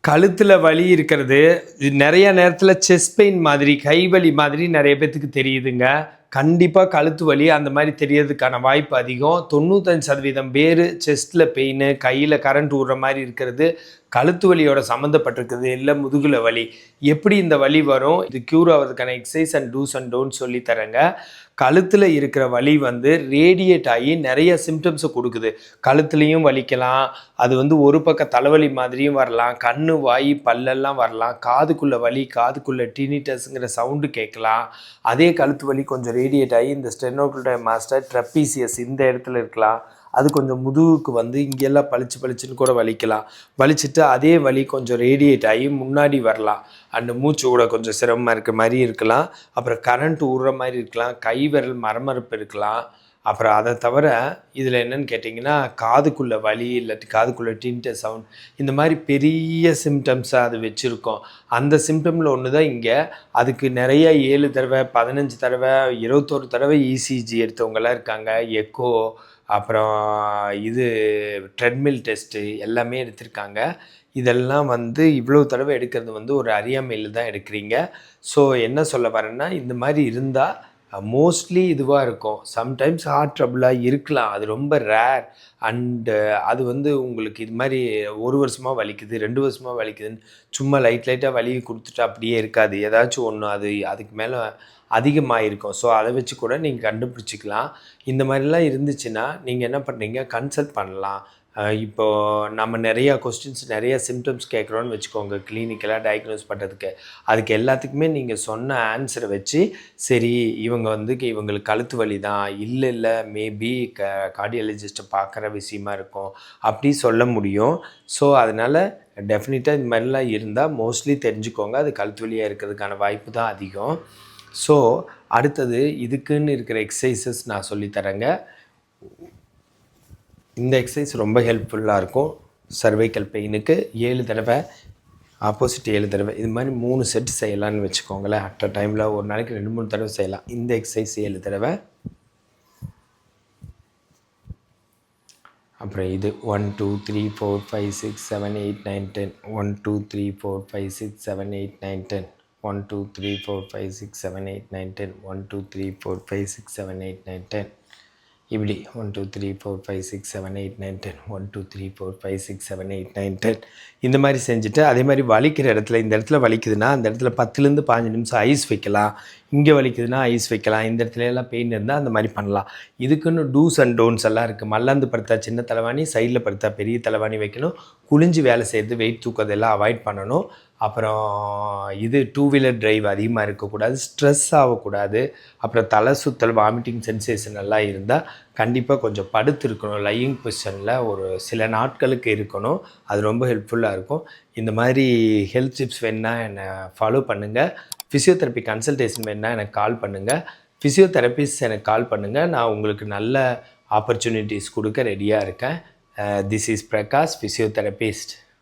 கழுத்தில் வலி இருக்கிறது நிறைய நேரத்தில் செஸ்ட் பெயின் மாதிரி கை வலி மாதிரி நிறைய பேர்த்துக்கு தெரியுதுங்க. கண்டிப்பாக கழுத்து வலி அந்த மாதிரி தெரியறதுக்கான வாய்ப்பு அதிகம். தொண்ணூத்தஞ்சு சதவீதம் பேர் செஸ்ட்டில் பெயின் கையில் கரண்ட் விடுற மாதிரி இருக்கிறது கழுத்து வலியோட சம்மந்தப்பட்டிருக்குது இல்லை முதுகில் வலி. எப்படி இந்த வலி வரும்? இது க்யூர் ஆகிறதுக்கான exercise and do's and don't சொல்லி தரேங்க. கழுத்தில் இருக்கிற வலி வந்து ரேடியேட் ஆகி நிறைய சிம்டம்ஸை கொடுக்குது. கழுத்துலேயும் வலிக்கலாம். அது வந்து ஒரு பக்கம் தலைவலி மாதிரியும் வரலாம். கண்ணு வாய் பல்லெல்லாம் வரலாம். காதுக்குள்ளே வலி காதுக்குள்ளே டினிட்டஸ்ங்கிற சவுண்டு கேட்கலாம். அதே கழுத்து வலி கொஞ்சம் ரேடியேட் ஆகி இந்த ஸ்டெனோக்ளோட மாஸ்டர் ட்ரப்பீசியஸ் இந்த இடத்துல இருக்கலாம். அது கொஞ்சம் முதுகுக்கு வந்து இங்கெல்லாம் பளிச்சு பளிச்சுன்னு கூட வலிக்கலாம். வலிச்சுட்டு அதே வலி கொஞ்சம் ரேடியேட் ஆகி முன்னாடி வரலாம். அந்த மூச்சு கூட கொஞ்சம் சிரமமாக இருக்க மாதிரி இருக்கலாம். அப்புறம் கரண்ட் ஊடுற மாதிரி இருக்கலாம். கை விரல் மரமரப்பு இருக்கலாம். அப்புறம் அதை தவிர இதில் என்னன்னு கேட்டிங்கன்னா காதுக்குள்ளே வலி இல்லாட்டி காதுக்குள்ளே டின்ட்ட சவுண்ட் இந்த மாதிரி பெரிய சிம்டம்ஸாக அது வச்சுருக்கோம். அந்த சிம்டமில் ஒன்று தான் இங்கே. அதுக்கு நிறைய ஏழு தடவை பதினஞ்சு தடவை இருபத்தோரு தடவை இசிஜி எடுத்தவங்களாம் இருக்காங்க. எக்கோ அப்புறம் இது ட்ரெட்மில் டெஸ்ட்டு எல்லாமே எடுத்திருக்காங்க. இதெல்லாம் வந்து இவ்வளோ தடவை எடுக்கிறது வந்து ஒரு அறியாமையில் தான் எடுக்கிறீங்க. ஸோ என்ன சொல்ல வரேன்னா இந்த மாதிரி இருந்தால் மோஸ்ட்லி இதுவாக இருக்கும். சம்டைம்ஸ் ஹார்ட் ட்ரபுளாக இருக்கலாம். அது ரொம்ப ரேர் அண்டு அது வந்து உங்களுக்கு இது மாதிரி ஒரு வருஷமாக வலிக்குது ரெண்டு வருஷமாக வலிக்குதுன்னு சும்மா லைட் லைட்டாக வலி கொடுத்துட்டு அப்படியே இருக்காது. ஏதாச்சும் ஒன்று அது அதுக்கு மேலே அதிகமாக இருக்கும் ஸோ அதை வச்சு கூட நீங்கள் கண்டுபிடிச்சிக்கலாம். இந்த மாதிரிலாம் இருந்துச்சுன்னா நீங்கள் என்ன பண்ணுறீங்க கன்சல்ட் பண்ணலாம். இப்போது இப்போ நம்ம நிறையா கொஸ்டின்ஸ் நிறைய சிம்டம்ஸ் கேட்குறோன்னு வச்சுக்கோங்க. கிளினிக்கலாக டயக்னோஸ் பண்ணுறதுக்கு அதுக்கு எல்லாத்துக்குமே நீங்கள் சொன்ன ஆன்சரை வச்சு சரி இவங்க வந்து இவங்களுக்கு கழுத்து வலி தான் இல்லை இல்லை மேபி க கார்டியாலஜிஸ்ட்டை பார்க்குற விஷயமா இருக்கும் அப்படி சொல்ல முடியும். ஸோ அதனால் டெஃபினட்டாக இந்த மாதிரிலாம் இருந்தால் மோஸ்ட்லி தெரிஞ்சுக்கோங்க. அது கழுத்து வலியாக இருக்கிறதுக்கான வாய்ப்பு தான் அதிகம். ஸோ அடுத்தது இதுக்குன்னு இருக்கிற எக்ஸசைசஸ் நான் சொல்லித்தரேங்க. இந்த எக்ஸசைஸ் ரொம்ப ஹெல்ப்ஃபுல்லாக இருக்கும். சர்வைக்கல் பெயினுக்கு ஏழு தடவை ஆப்போசிட் ஏழு தடவை. இது மாதிரி மூணு செட் செய்யலான்னு வச்சுக்கோங்களேன். அட் அ டைமில் ஒரு நாளைக்கு ரெண்டு மூணு தடவை செய்யலாம். இந்த எக்ஸசைஸ் ஏழு தடவை. அப்புறம் இது one two three four five six seven eight nine ten one two three four five six seven eight nine ten one two three four five six seven eight nine ten one two three four five six seven eight nine ten இப்படி one two three four five six seven eight nine ten one two three four five six seven eight nine ten இந்த மாதிரி செஞ்சுட்டு அதே மாதிரி வலிக்கிற இடத்துல இந்த இடத்துல வலிக்குதுன்னா அந்த இடத்துல பத்துலேருந்து பாஞ்சு நிமிஷம் ஐஸ் வைக்கலாம். இங்கே வலிக்குதுன்னா ஐஸ் வைக்கலாம். இந்த இடத்துல எல்லாம் பெயின் இருந்தால் அந்த மாதிரி பண்ணலாம். இதுக்குன்னு டூஸ் அண்ட் டோன்ஸ் எல்லாம் இருக்குது மல்லாந்து படுத்தா சின்ன தலைவாணி சைடில் படுத்தா பெரிய தலைவாணி வைக்கணும். குளிஞ்சு வேலை செய்கிறது வெயிட் தூக்கதெல்லாம் அவாய்ட் பண்ணணும். அப்புறம் இது டூ வீலர் டிரைவ் அதிகமாக இருக்கக்கூடாது ஸ்ட்ரெஸ் ஆகக்கூடாது. அப்புறம் தலை சுத்தல் வாமிட்டிங் சென்சேஷன் எல்லாம் இருந்தால் கண்டிப்பாக கொஞ்சம் படுத்து இருக்கணும் லையிங் பொசிஷனில் ஒரு சில நாட்களுக்கு இருக்கணும். அது ரொம்ப ஹெல்ப்ஃபுல்லாக இருக்கும். இந்த மாதிரி ஹெல்த் டிப்ஸ் வேணுன்னா என்னை ஃபாலோ பண்ணுங்கள் ஃபிசியோதெரப்பி கன்சல்டேஷன் வேணுன்னா எனக்கு கால் பண்ணுங்கள் ஃபிசியோதெரபிஸ்ட் எனக்கு கால் பண்ணுங்கள் நான் உங்களுக்கு நல்ல ஆப்பர்ச்சுனிட்டிஸ் கொடுக்க ரெடியாக இருக்கேன். This is Prakash physiotherapist